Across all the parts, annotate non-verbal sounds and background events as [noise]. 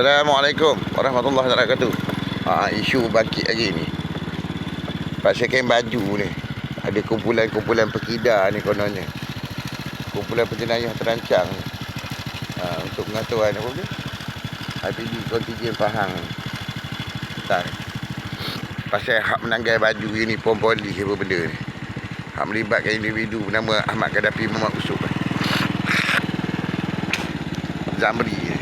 Assalamualaikum warahmatullahi wabarakatuh. Ha, isu bangkit lagi ni. Pasal kain baju ni. Ada kumpulan-kumpulan pekida ni kononnya. Kumpulan penjenayah terancang ha, untuk pengaturan apa dia? IPD kontijen Pahang. Tak. Pasal hak menanggai baju uniform polis apa benda ni. Hak melibatkan individu bernama Ahmad Gaddafi Muhammad Usuk. Zamri ni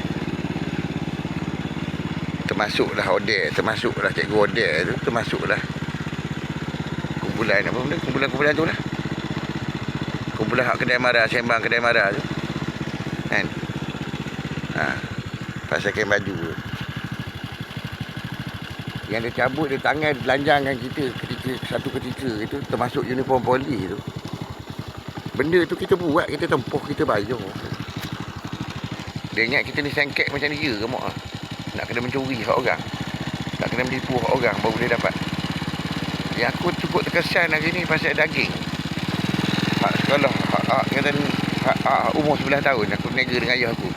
termasuklah Odek, termasuklah cikgu Odek tu, termasuklah kumpulan apa benda, kumpulan-kumpulan tu lah. Kumpulan hak kedai marah, sembang kedai marah tu. Kan? Ha. Pasal kain baju tu. Yang dia cabut dia tangan dia telanjangkan kita ketika satu ketika itu termasuk uniform polis tu. Benda tu kita buat, kita tempuh, kita bayar. Dia ingat kita ni sengket macam dia ke mak? Nak kena mencuri hak orang. Nak kena menipu hak orang baru dia dapat. Yang aku cukup terkesan hari ni pasal daging. Hak sekolah, hak, hak, kata ni, hak, hak, umur 11 tahun aku nega dengan ayah aku.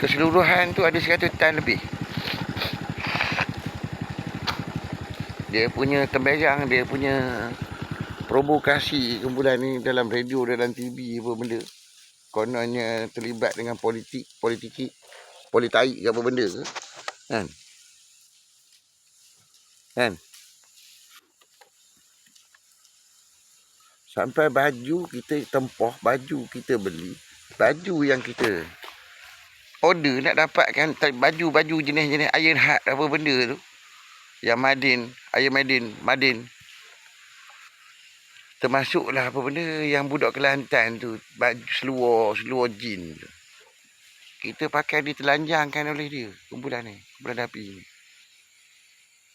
Keseluruhan tu ada 100 tan lebih. Dia punya temberang, dia punya provokasi kumpulan ni dalam radio, dalam TV apa benda. Kononnya terlibat dengan politik, politiki politai ke apa benda ke kan? Kan? Sampai baju kita tempoh baju kita beli baju yang kita order nak dapatkan baju-baju jenis-jenis Iron Heart apa benda tu yang Madin Iron Madin Madin. Termasuklah apa benda yang budak Kelantan tu baju seluar seluar jin tu kita pakai ditelanjangkan oleh dia kumpulan ni kumpulan api ni.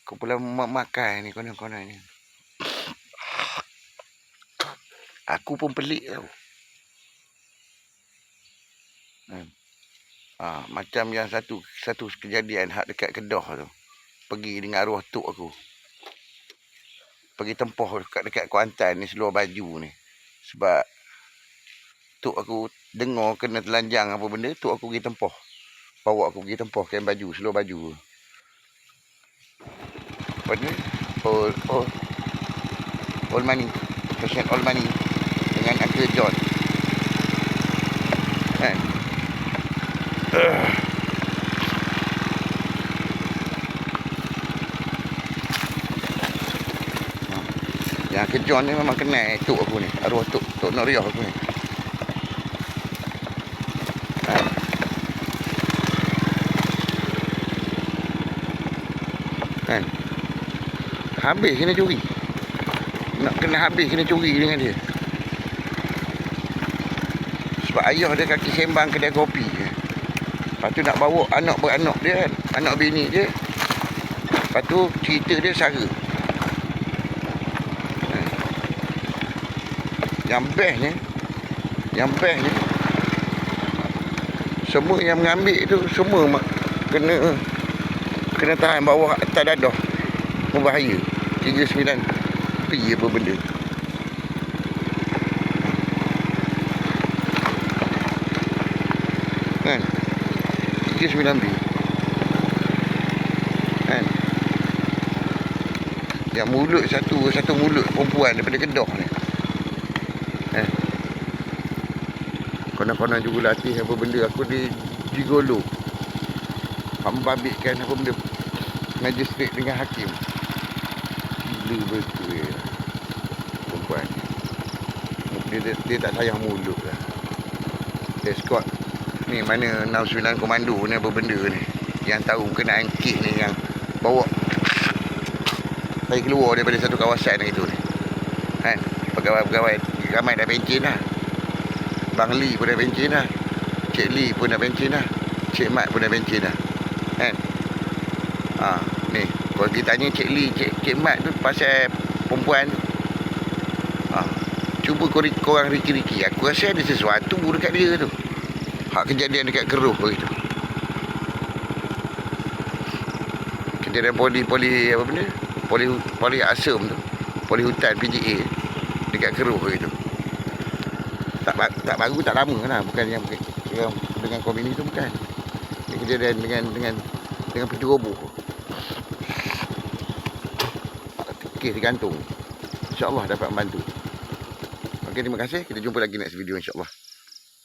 Kumpulan makan ni konon-konon ni. [coughs] Aku pun pelik tau. Hmm. ha, macam yang satu satu kejadian hak dekat Kedah tu. Pergi dengan arwah tok aku. Pergi tempoh dekat dekat Kuantan ni seluar baju ni. Sebab tok aku dengar kena telanjang apa benda tu aku pergi tempoh. Bawa aku pergi tempoh kain baju seluar baju. Apa ni? All all all money. Passion all money. Dengan Uncle John. Kan. Yang John ni memang kenal tok aku ni. Arwah tok tok Noriah aku ni kan? Habis kena curi. Nak kena habis kena curi dengan dia. Sebab ayah dia kaki sembang kedai kopi lepas tu nak bawa anak beranak dia kan? Anak bini dia. Lepas tu cerita dia sara. Kan? yang best ni yang best ni semua yang mengambil tu semua kena kena tahan bawah atas dadah berbahaya 39 pi apa benda? Kan? 39 pi kan? Yang mulut satu satu mulut perempuan daripada kedah ni. Kan? Konon-konon juga latih apa benda aku di digolok. Membabitkan apa benda magistrate dengan hakim. Gila betul ya perempuan dia, dia, dia tak sayang mulut lah. Escort ni mana 69 komando ni apa benda ni? Yang tahu kena angkit ni yang bawa. Saya keluar daripada satu kawasan itu ni. Kan? Pegawai-pegawai ramai dah bencin lah. Bang Lee pun dah bencin lah. Cik Lee pun dah bencin lah. Cik Mat pun dah bencin lah. Kan ha, ni kalau kita tanya Cik Lee Cik, Cik Mat tu pasal perempuan ha, cuba kau korang riki-riki. Aku rasa ada sesuatu dekat dia tu. Hak kejadian dekat keruh begitu. Kejadian poli poli apa benda? Poli poli asam tu. Poli hutan PGA dekat keruh begitu. Tak tak baru tak lama lah. Bukan yang, yang dengan komuni tu bukan. Kejadian dengan dengan dengan pintu Kes digantung. InsyaAllah dapat membantu. Okey, terima kasih. Kita jumpa lagi next video insyaAllah.